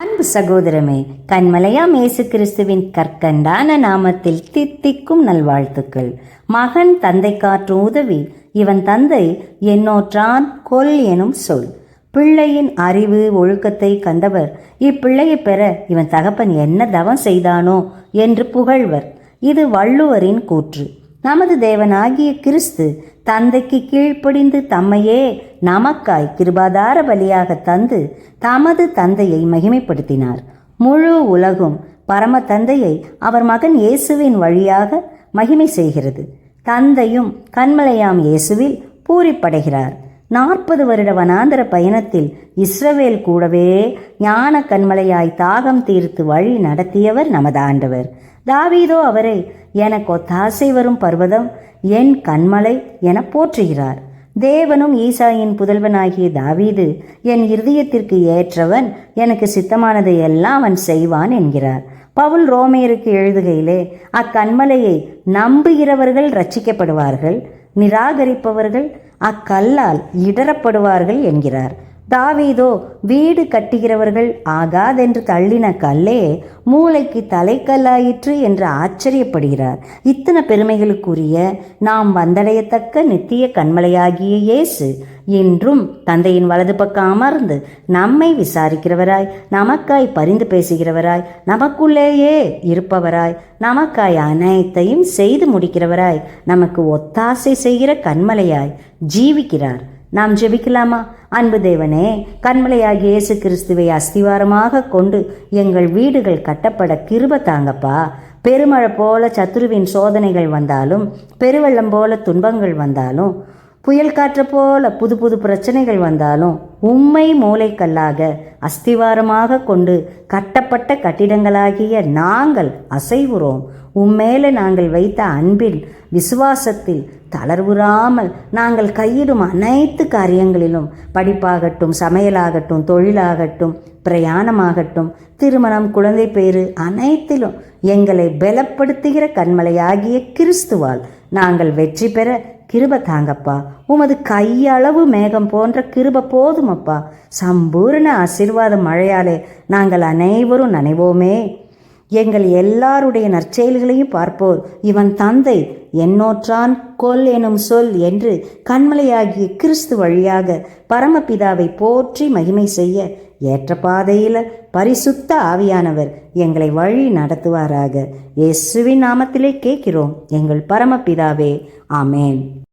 அன்பு சகோதரமே கண்மலையாம் இயேசு கிறிஸ்துவின் கற்கண்டான நாமத்தில் தித்திக்கும் நல்வாழ்த்துக்கள். மகன் தந்தை காற்றும் உதவி இவன் தந்தை என்னோற்றான் கொல் எனும் சொல். பிள்ளையின் அறிவு ஒழுக்கத்தை கண்டவர் இப்பிள்ளையை பெற இவன் தகப்பன் என்ன தவம் செய்தானோ என்று புகழ்வர். இது வள்ளுவரின் கூற்று. நமது தேவனாகிய கிறிஸ்து தந்தைக்கு கீழ்ப்படிந்து தம்மையே நமக்காய் கிருபாதார பலியாக தந்து தமது தந்தையை மகிமைப்படுத்தினார். முழு உலகும் பரம தந்தையை அவர் மகன் இயேசுவின் வழியாக மகிமை செய்கிறது. தந்தையும் கண்மலையாம் இயேசுவில் பூரிப்படைகிறார். நாற்பது வருட வனாந்தர பயணத்தில் இஸ்ரவேல் கூடவே ஞான கண்மலையாய் தாகம் தீர்த்து வழி நடத்தியவர் நமது ஆண்டவர். தாவீதோ அவரை எனக்கு ஒத்தாசை வரும் பர்வதம் என் கண்மலை என போற்றுகிறார். தேவனும் ஈசாயின் புதல்வனாகிய தாவீது என் இருதயத்திற்கு ஏற்றவன் எனக்கு சித்தமானதை எல்லாம் அவன் செய்வான் என்கிறார். பவுல் ரோமேருக்கு எழுதுகையிலே அக்கண்மலையை நம்புகிறவர்கள் ரட்சிக்கப்படுவார்கள் நிராகரிப்பவர்கள் அக்கல்லால் இடரப்படுவார்கள் என்கிறார். தாவீதோ வீடு கட்டுகிறவர்கள் ஆகாதென்று தள்ளின கல்லே மூளைக்கு தலைக்கல்லாயிற்று என்று ஆச்சரியப்படுகிறார். இத்தனை பெருமைகளுக்குரிய நாம் வந்தடையத்தக்க நித்திய கண்மலையாகிய இயேசு இன்றும் தந்தையின் வலது பக்கம் அமர்ந்து நம்மை விசாரிக்கிறவராய் நமக்காய் பரிந்து பேசுகிறவராய் நமக்குள்ளேயே இருப்பவராய் நமக்காய் அனைத்தையும் செய்து முடிக்கிறவராய் நமக்கு ஒத்தாசை செய்கிற கண்மலையாய் ஜீவிக்கிறார். நாம் ஜெபிக்கலாமா? அன்பு தேவனே கண்மலையாகிய இயேசு கிறிஸ்துவை அஸ்திவாரமாக கொண்டு எங்கள் வீடுகள் கட்டப்பட கிருப தாங்கப்பா. பெருமழை போல சத்துருவின் சோதனைகள் வந்தாலும் பெருவெள்ளம் போல துன்பங்கள் வந்தாலும் புயல் காற்று போல புது புது பிரச்சனைகள் வந்தாலும் உம்மை மூளைக்கல்லாக அஸ்திவாரமாக கொண்டு கட்டப்பட்ட கட்டிடங்களாகிய நாங்கள் அசைவுறோம். உம்மேலே நாங்கள் வைத்த அன்பில் விசுவாசத்தில் தளர்வுறாமல் நாங்கள் கையிடும் அனைத்து காரியங்களிலும் படிப்பாகட்டும் சமையலாகட்டும் தொழிலாகட்டும் பிரயாணமாகட்டும் திருமணம் குழந்தை பேறு அனைத்திலும் எங்களை பலப்படுத்துகிற கண்மலையாகிய கிறிஸ்துவால் நாங்கள் வெற்றி பெற கிருப தாங்கப்பா. உமது கையளவு மேகம் போன்ற கிருப போதுமப்பா. சம்பூர்ண ஆசீர்வாத மழையாலே நாங்கள் அனைவரும் நனைவோமே. எங்கள் எல்லாருடைய நற்செயல்களையும் பார்ப்போர். இவன் தந்தை என்னோற்றான் கொல் எனும் சொல் என்று கண்மலையாகிய கிறிஸ்து வழியாக பரமபிதாவை போற்றி மகிமை செய்ய ஏற்ற பாதையில் பரிசுத்த ஆவியானவர் எங்களை வழி நடத்துவாராக. இயேசுவின் நாமத்திலே கேட்கிறோம். எங்கள் பரமபிதாவே ஆமேன்.